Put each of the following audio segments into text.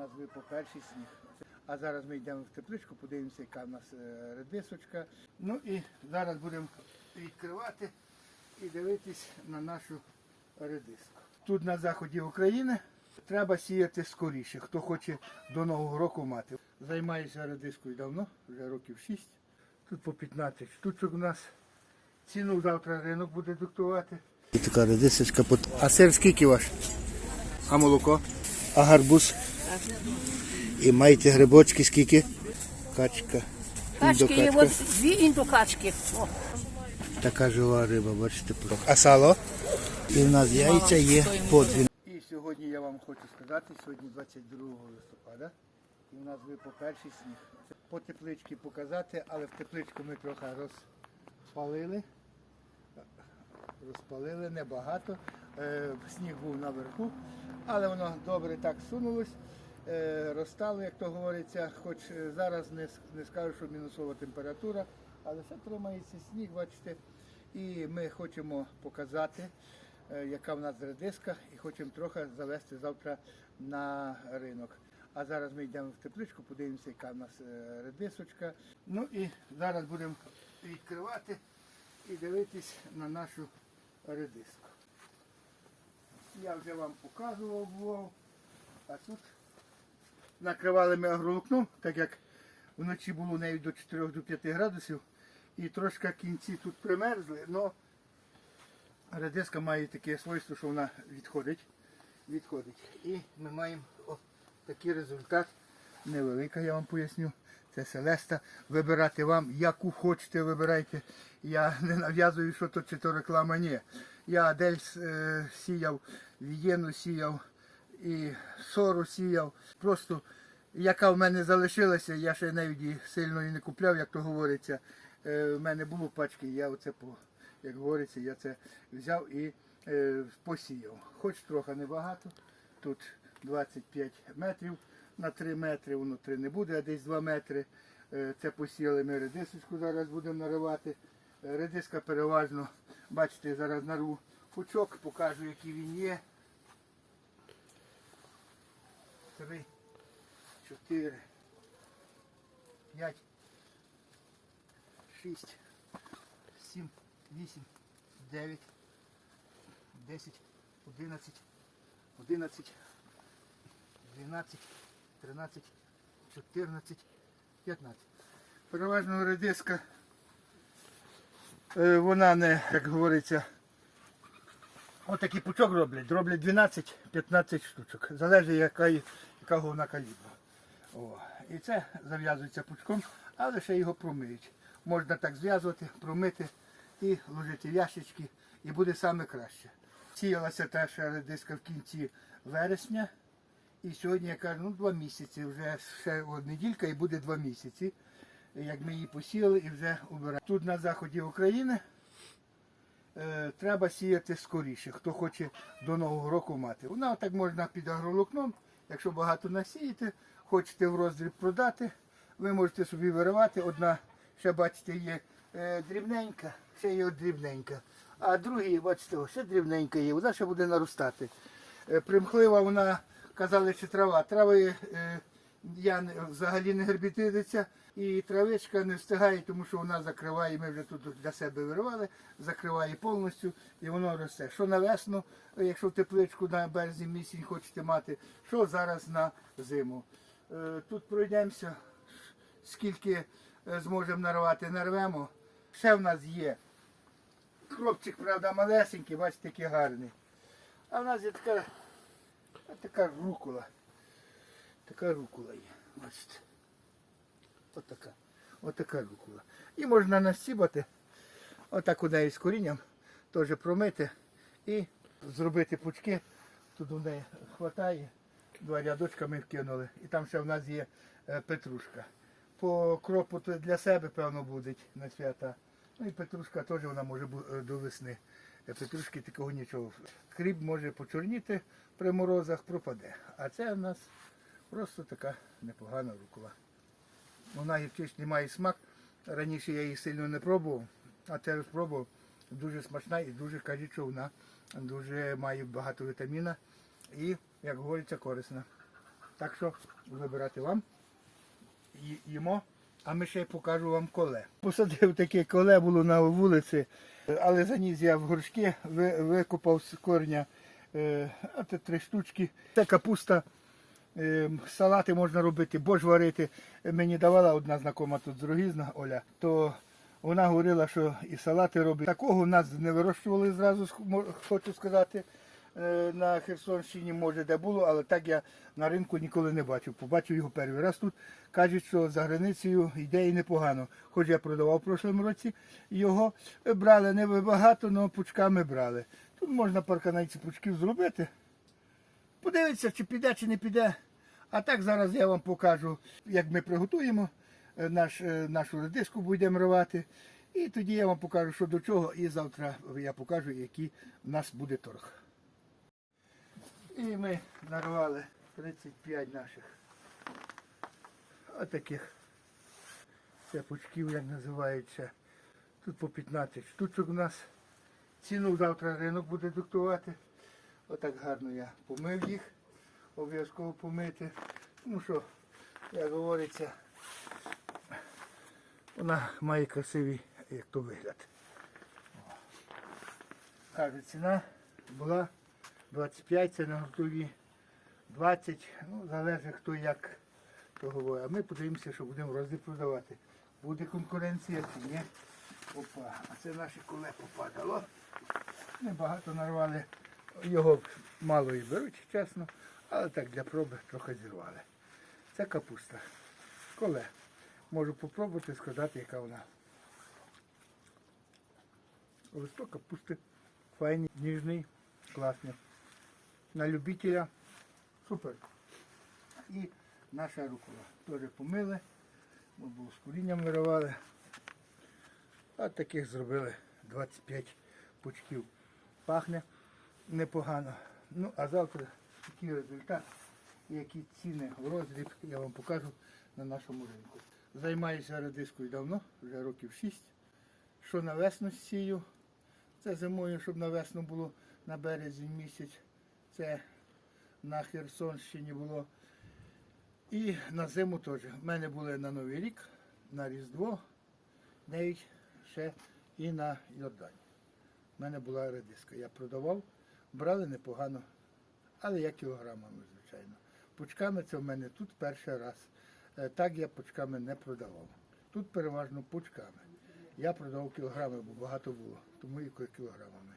нас випав перший сніг. А зараз ми йдемо в тепличку, подивимося, яка в нас е, редисочка. Ну і зараз будемо відкривати і дивитись на нашу редиску. Тут на заході України треба сіяти скоріше, хто хоче до Нового року мати. Займаюся редискою давно, вже років 6. Тут по 15 штучок у нас. Ціну завтра ринок буде диктувати. І така редисочка. А сир скільки ваш? А молоко? А гарбуз? І маєте грибочки скільки? Качка. Качки є індокачка. от дві індокачки. О, Така жива риба, бачите. А сало? І в нас яйця є по дві. І сьогодні я вам хочу сказати, сьогодні 22 листопада. І в нас випав перший сніг. По тепличці показати, але в тепличку ми трохи розпалили. Розпалили небагато. Е, Сніг був наверху, але воно добре так сунулось. Е, Розтало, як то говориться, хоч е, зараз не, не скажу, що мінусова температура, але все тримається сніг, бачите. І ми хочемо показати, е, яка в нас редиска, і хочемо трохи завести завтра на ринок. А зараз ми йдемо в тепличку, подивимося, яка в нас редисочка. Ну і зараз будемо відкривати і дивитись на нашу редиску. Я вже вам показував, а тут накривали ми агроволокном, так як вночі було навіть до 4 до 5 градусів. І трошки кінці тут примерзли, але редиска має таке свойство, що вона відходить. відходить. І ми маємо о, такий результат. Невелика, я вам поясню. Це Селеста. Вибирати вам, яку хочете, вибирайте. Я не нав'язую, що то чи то реклама, ні. Я Адельс е, сіяв, Вієну сіяв і Сору сіяв. Просто яка в мене залишилася, я ще навіть сильно і не купляв, як то говориться. Е, в мене було пачки, я оце як говориться, я це взяв і е, посіяв. Хоч трохи небагато. Тут 25 метрів на 3 метри, воно 3 не буде, а десь 2 метри. Е, Це посіяли ми редисочку, зараз будемо наривати. Редиска переважно, бачите, зараз нарву пучок, покажу, який він є. Три, чотири, п'ять, шість, сім, вісім, дев'ять, десять, одинадцять, одинадцять, дванадцять, тринадцять, чотирнадцять, п'ятнадцять. Переважно редиска, е, вона не, як говориться, отакий пучок роблять, роблять 12-15 штучок. Залежить яка, яка головна калібра. О, і це зав'язується пучком, але ще його промиють. Можна так зв'язувати, промити і ложити в ящички, і буде саме краще. Сіялася перша редиска в кінці вересня. І сьогодні я кажу, ну два місяці, вже ще неділька і буде два місяці, як ми її посіяли і вже убираємо. Тут на заході України е, треба сіяти скоріше, хто хоче до Нового року мати. Вона так можна під агролукном, якщо багато насіяти, хочете в роздріб продати, ви можете собі виривати. Одна, ще бачите, є е, дрібненька, ще є дрібненька. А другі, бачите, ще дрібненька є, вона ще буде наростати. Е, примхлива вона, казали, що трава. Трави е, я взагалі не гербітидиться. І травичка не встигає, тому що вона закриває, ми вже тут для себе виривали, закриває повністю і воно росте. Що на весну, якщо в тепличку на березні місяць хочете мати, що зараз на зиму. Е, Тут пройдемося, скільки е, зможемо нарвати, нарвемо. Ще в нас є. Хлопчик, правда, малесенький, бачите, який гарний. А в нас є така, така рукола. Така рукола є. Бачите. Отака. Отака рукола. І можна насібати, отак у неї з корінням, теж промити і зробити пучки. Тут у неї хватає. Два рядочка ми вкинули. І там ще в нас є е, петрушка. По кропу для себе, певно, буде на свята. Ну і петрушка теж вона може бу- е, до весни. Е, Петрушки такого нічого. Хріб може почорніти при морозах, пропаде. А це в нас просто така непогана рукола. Вона гірчичний має смак. Раніше я її сильно не пробував, а тепер спробував. Дуже смачна і дуже кажуть, вона дуже має багато вітаміна і, як говориться, корисна. Так що вибирати вам. Їмо, а ми ще покажу вам коле. Посадив таке коле було на вулиці, але заніс я в горшки, ви- викопав з корня е, три штучки. Це капуста. Е, Салати можна робити, борщ варити. Мені давала одна знакома тут з Рогізна, Оля, то вона говорила, що і салати робить. Такого в нас не вирощували зразу, хочу сказати. Е, На Херсонщині, може, де було, але так я на ринку ніколи не бачив. Побачив його перший раз тут. Кажуть, що за границею йде і непогано. Хоч я продавав в прошлому році його. Брали не багато, але пучками брали. Тут можна парканайці пучків зробити. Подивитися, чи піде, чи не піде. А так зараз я вам покажу, як ми приготуємо е, наш, е, нашу редиску будемо рвати. І тоді я вам покажу, що до чого. І завтра я покажу, який в нас буде торг. І ми нарвали 35 наших отаких цепочків, як називається. Тут по 15 штучок у нас. Ціну завтра ринок буде диктувати. Отак гарно я помив їх. Обов'язково помити. Тому що, як говориться, вона має красивий як то вигляд. Каже, ціна була 25, це на готові 20. Ну, залежить хто як то говорить. А ми подивимося, що будемо розди продавати. Буде конкуренція чи ні. Опа, а це наші коле попадало. Небагато нарвали. Його мало і беруть, чесно, але так для проби трохи зірвали. Це капуста. Коле. Можу попробувати сказати, яка вона. Листок капусти. Файний, ніжний, класний. На любителя. Супер. І наша рукола. Теж помили. Ми було з корінням виривали. А таких зробили 25 пучків. Пахне непогано. Ну, а завтра який результат які ціни в роздріб я вам покажу на нашому ринку. Займаюся редискою давно, вже років 6. Що на весну сію, це зимою, щоб на весну було на березень місяць. Це на Херсонщині було. І на зиму теж. У мене були на Новий рік, на Різдво, навіть ще і на Йордані. У мене була редиска. Я продавав, брали непогано, але я кілограмами, звичайно. Пучками це в мене тут перший раз. Е, Так я пучками не продавав. Тут переважно пучками. Я продавав кілограми, бо багато було, тому і кілограмами.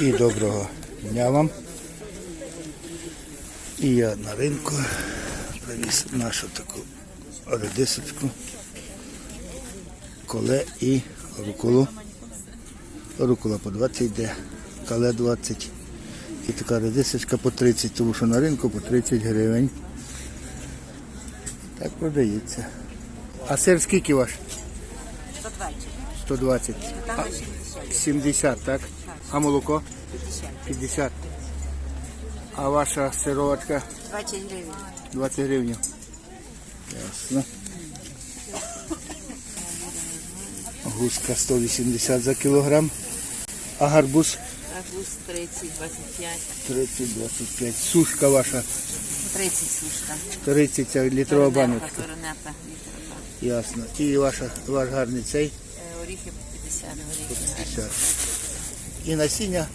І доброго дня вам. І я на ринку привіз нашу таку редисочку, коле і руколу. Рукола по 20 йде, кале 20. І така редисочка по 30, тому що на ринку по 30 гривень. Так продається. А сир скільки ваш? 120. 120. А, 70, так? А молоко? 50. А ваша сироватка? 20 гривень. 20 гривень. Ясно. Гуска 180 за кілограм. А гарбуз Арбуз 30, 25. 30-25. Сушка ваша 30 сушка. 30 ця літрова баночка. Літрова. Ясно. І ваша, ваш гарний цей Е, Оріхи по 50, по горіхи. 50. І насіння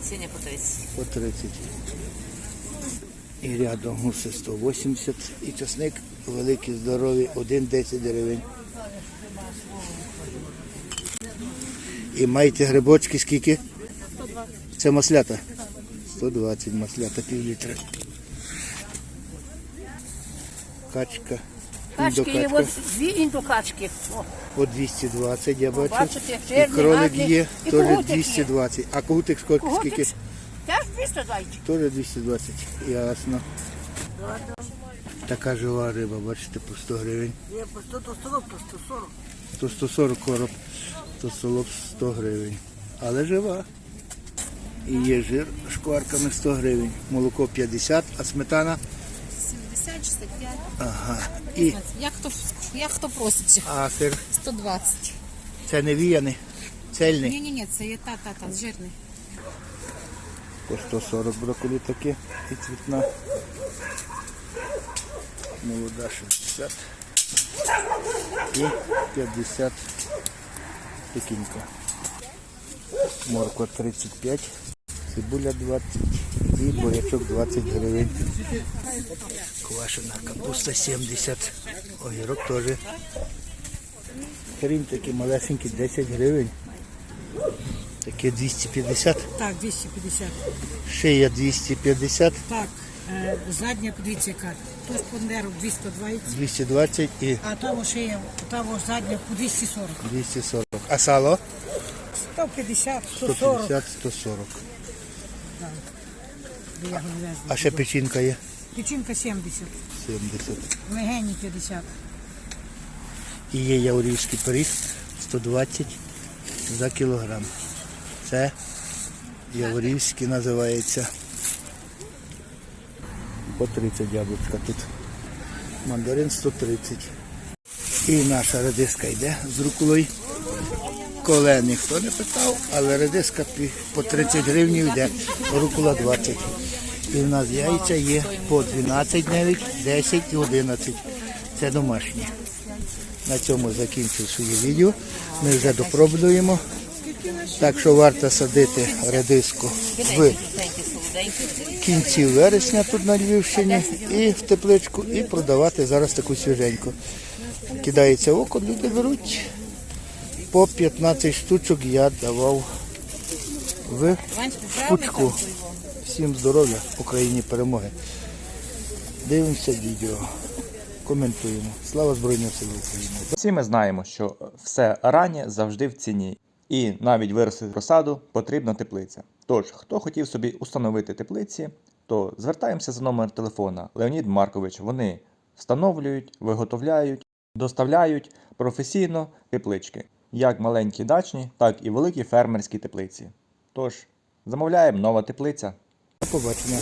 Насіння по 30. по 30. І рядом гуси 180. І часник великий, здоровий, 1,10 гривень. І маєте грибочки скільки? 120. Це маслята? 120 маслята, пів літра. Качка. Качки є, от дві індокачки. По 220 я бачу. бачите, І кролик є, І теж когутик є. 220. А когутик скільки? скільки? теж 220. Теж 220. Ясно. Така жива риба, бачите, по 100 гривень. Є по 100, то 140, по 140. То 140 короб, то солоб 100 гривень. Але жива. І є жир шкварками 100 гривень. Молоко 50, а сметана. 70, 65. Ага. І Як хто, як хто просить? а сир. 120. Це не віяний, цельний. Ні, ні, ні, це є та, та, та, жирний. По 140 брокколі таке і цвітна. молода 60 і 50 пекінка. Морква 35, цибуля 20 і бурячок 20 гривень. Квашена капуста 70, огірок теж. Хрін такий малесенький 10 гривень. Таке 250, Так, 250. шия 250, Так, е, задня, подивіться яка. Тож пондерок 220, 220 і а того шия, того задня по 240. 240. А сало? 150, 140. 150, 140. Я не везу. А ще печінка є? Печінка 70, 70. легені 50. І є яворівський пиріг 120 за кілограм. Це яворівський називається. По 30 яблучка тут. Мандарин 130. І наша редиска йде з руколою. Коле ніхто не питав, але редиска по 30 гривень йде, рукола 20. І в нас яйця є по 12 навіть, 10 і 11. Це домашні. На цьому закінчив своє відео. Ми вже допробуємо. Так що варто садити редиску в кінці вересня тут на Львівщині і в тепличку, і продавати зараз таку свіженьку. Кидається око, люди беруть. По 15 штучок я давав в пучку. Всім здоров'я, Україні перемоги. Дивимося відео, коментуємо. Слава Збройним силам України. Всі ми знаємо, що все раннє завжди в ціні, і навіть виростити розсаду потрібна теплиця. Тож, хто хотів собі установити теплиці, то звертаємося за номер телефона Леонід Маркович. Вони встановлюють, виготовляють, доставляють професійно теплички, як маленькі дачні, так і великі фермерські теплиці. Тож, замовляємо нова теплиця. До побачення.